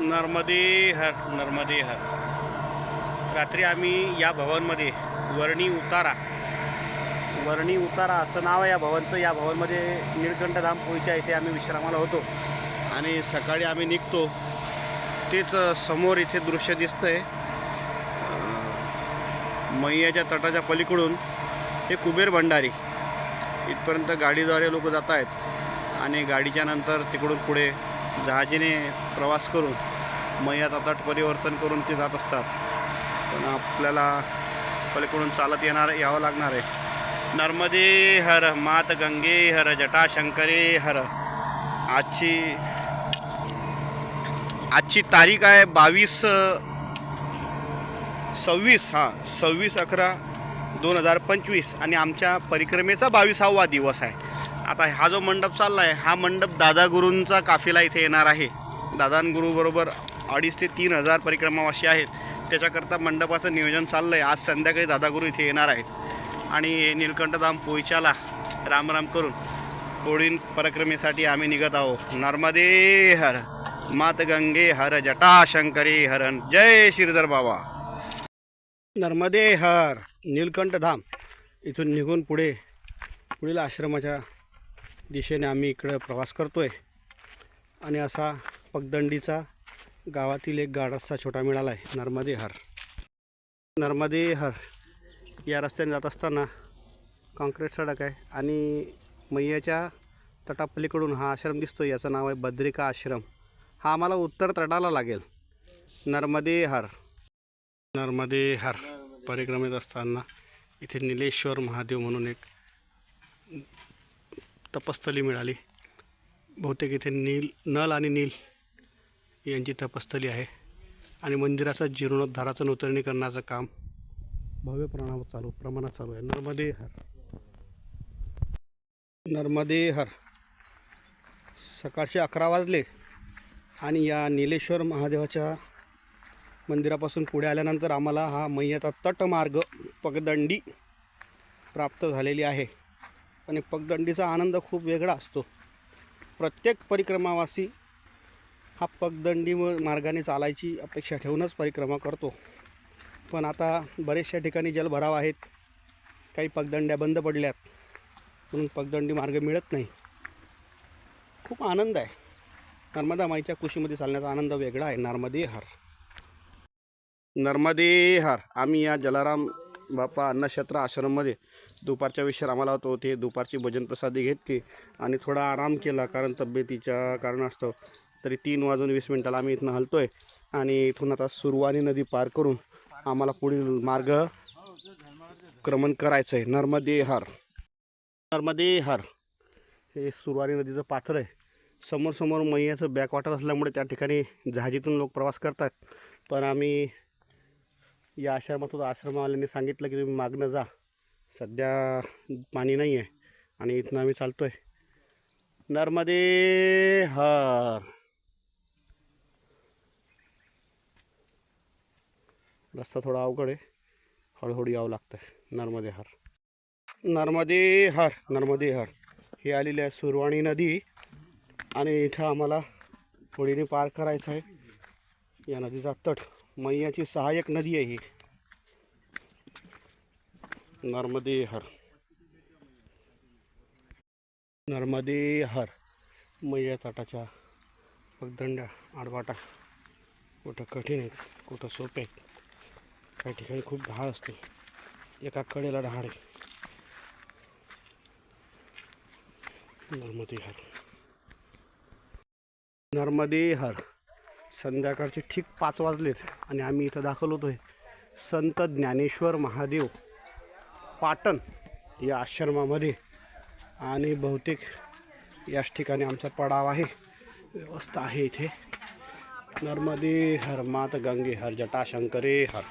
नर्मदे हर नर्मदे हर. रात्री आम्ही या भवनमध्ये वर्णी उतारा वर्णी उतारा असं नाव आहे या भवनचं. या भवनमध्ये निळकंठधाम पोईच्या इथे आम्ही विश्रामाला होतो. आणि सकाळी आम्ही निघतो. तेच समोर इथे दृश्य दिसतंय. आहे मैयाच्या तटाच्या पलीकडून हे कुबेर भंडारी. इथपर्यंत गाडीद्वारे लोक जात आहेत आणि गाडीच्या नंतर तिकडून पुढे जहाजीने प्रवास करून मयात आता परिवर्तन करून ते जात असतात. पण आपल्याला पलीकडून चालत येणार यावं लागणार आहे. नर्मदे हर मात गंगे हर जटाशंकरे हर. आजची आजची तारीख आहे बावीस सव्वीस हां सव्वीस अकरा दोन हजार पंचवीस. आणि आमच्या परिक्रमेचा बावीसावा दिवस आहे. आता हा जो मंडप चालला आहे हा मंडप दादा गुरूंचा काफिला इथे येणार आहे. दादांगुरूबरोबर अडीच ते तीन हजार परिक्रमा अशी आहेत. त्याच्याकरता मंडपाचं नियोजन चाललं आहे आज संध्याकाळी दादागुरू इथे येणार आहेत. आणि नीलकंठधाम पोईच्याला रामराम करून पुढील परिक्रमेसाठी आम्ही निघत आहोत. नर्मदे हर मात गंगे हर जटाशंकरी हरण जय श्रीधर बाबा. नर्मदे हर नीलकंठधाम इथून निघून पुढे पुढील आश्रमाच्या दिशेने आम्ही इकडं प्रवास करतोय. आणि असा पगदंडीचा गावातील एक गाडाचा छोटा मिळाला आहे नर्मदे हर. नर्मदे हर. या रस्त्याने जात असताना काँक्रीट सडक आहे आणि मैयाच्या तटापलीकडून हा आश्रम दिसतो याचं नाव आहे बद्रिका आश्रम. हा आम्हाला उत्तर तटाला लागेल. नर्मदे हर. नर्मदे हर. परिक्रमेत असताना इथे निलेश्वर महादेव म्हणून एक तपस्थली मिळाली. बहुतेक इथे नील नल आणि नील यांची तपस्थली आहे आणि मंदिराचा जीर्णोद्धाराचं नूतनीकरणाचं काम भव्य प्रमाणावर चालू प्रमाणात चालू आहे. नर्मदे हर. नर्मदे हर. सकाळचे अकरा वाजले आणि या निलेश्वर महादेवाच्या मंदिरापासून पुढे आल्यानंतर आम्हाला हा मैयाचा तटमार्ग पगदंडी प्राप्त झालेली आहे. आणि पगदंडीचा आनंद खूप वेगळा असतो. प्रत्येक परिक्रमावासी हा पगदंडी म- मार्गाने चालायची अपेक्षा ठेवूनच परिक्रमा करतो. पण आता बरेचशा ठिकाणी जलभराव आहेत. काही पगदंड्या बंद पडल्यात. म्हणून पगदंडी मार्ग मिळत नाही. खूप आनंद आहे. नर्मदा माईच्या कुशीमध्ये चालण्याचा आनंद वेगळा आहे. नर्मदे हर. नर्मदे हर. आम्ही या जलाराम बापा अन्नक्षेत्र आश्रममध्ये दुपारच्या विश्रामाला होतो. ते दुपारची भजन प्रसादी घेतली आणि थोडा आराम केला. कारण तब्येतीच्या कारणास्तव तरी तीन वाजून वीस मिनटाला आम्ही इथनं आहे आणि इथून आता सुरवानी नदी पार करून आम्हाला पुढील मार्ग क्रमण करायचं आहे नर्मदे हर. नर्मदे हर हे सुरवानी नदीचं पात्र आहे. समोर समोर मैयाचं बॅकवॉटर असल्यामुळे त्या ठिकाणी जहाजीतून लोक प्रवास करतात. पण आम्ही या आश्रमातून आश्रमवाल्यांनी सांगितलं की तुम्ही मागणं जा. सध्या पाणी नाही आहे आणि इथनं आम्ही चालतो आहे नर्मदे हर. रस्ता थोडा अवघड आहे. हळूहळू यावं लागतं आहे नर्मदे हार. नर्मदे हर नर्मदे हर. ही आलेली आहे सुरवाणी नदी आणि इथं आम्हाला होडीने पार करायचं आहे. या नदीचा तट मैयाची सहाय्यक नदी आहे ही. नर्मदे हर. नर्मदे हर. मैया तटाच्या पगदंड्या आडवाटा कुठं कठीण आहेत कुठं सोपे आहेत. काही ठिकाणी खूप ढाळ असते. एका कडेला ढाळ आहे. नर्मदे हर. संध्याकाळचे ठीक पाच वाजलेत आणि आम्ही इथं दाखल होतो आहे संत ज्ञानेश्वर महादेव पाटण या आश्रमामध्ये. आणि बहुतेक याच ठिकाणी आमचा पडाव आहे. व्यवस्था आहे इथे. नर्मदे हर मात गंगे हर जटाशंकरे हर.